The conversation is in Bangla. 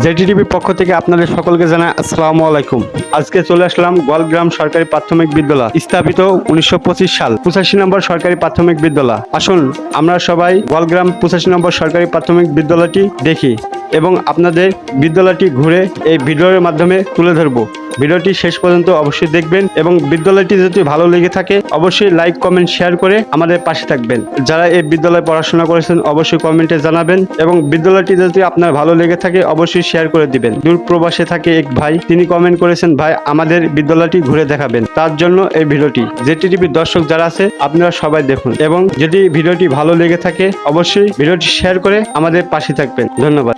জেটিটিভির পক্ষ থেকে আপনাদের সকলকে জানাই আসসালামু আলাইকুম। আজকে চলে আসলাম গোয়ালগ্রাম সরকারি প্রাথমিক বিদ্যালয়, স্থাপিত উনিশশো পঁচিশ সাল, পঁচাশি নম্বর সরকারি প্রাথমিক বিদ্যালয়। আসুন আমরা সবাই গোয়ালগ্রাম পঁচাশি নম্বর সরকারি প্রাথমিক বিদ্যালয়টি দেখি। এবং আপনাদের বিদ্যালয়টি ঘুরে এই ভিডিওর মাধ্যমে তুলে ধরবো। ভিডিওটি শেষ পর্যন্ত অবশ্যই দেখবেন এবং বিদ্যালয়টি যদি ভালো লেগে থাকে, অবশ্যই লাইক, কমেন্ট, শেয়ার করে আমাদের পাশে থাকবেন। যারা এই বিদ্যালয়ে পড়াশোনা করেছেন, অবশ্যই কমেন্টে জানাবেন এবং বিদ্যালয়টি যদি আপনার ভালো লেগে থাকে, অবশ্যই শেয়ার করে দিবেন। দূর প্রবাসে থাকে এক ভাই, তিনি কমেন্ট করেছেন, ভাই, আমাদের বিদ্যালয়টি ঘুরে দেখাবেন। তার জন্য এই ভিডিওটি। জেটি টিভির দর্শক যারা আছে, আপনারা সবাই দেখুন এবং যদি ভিডিওটি ভালো লেগে থাকে, অবশ্যই ভিডিওটি শেয়ার করে আমাদের পাশে থাকবেন। ধন্যবাদ।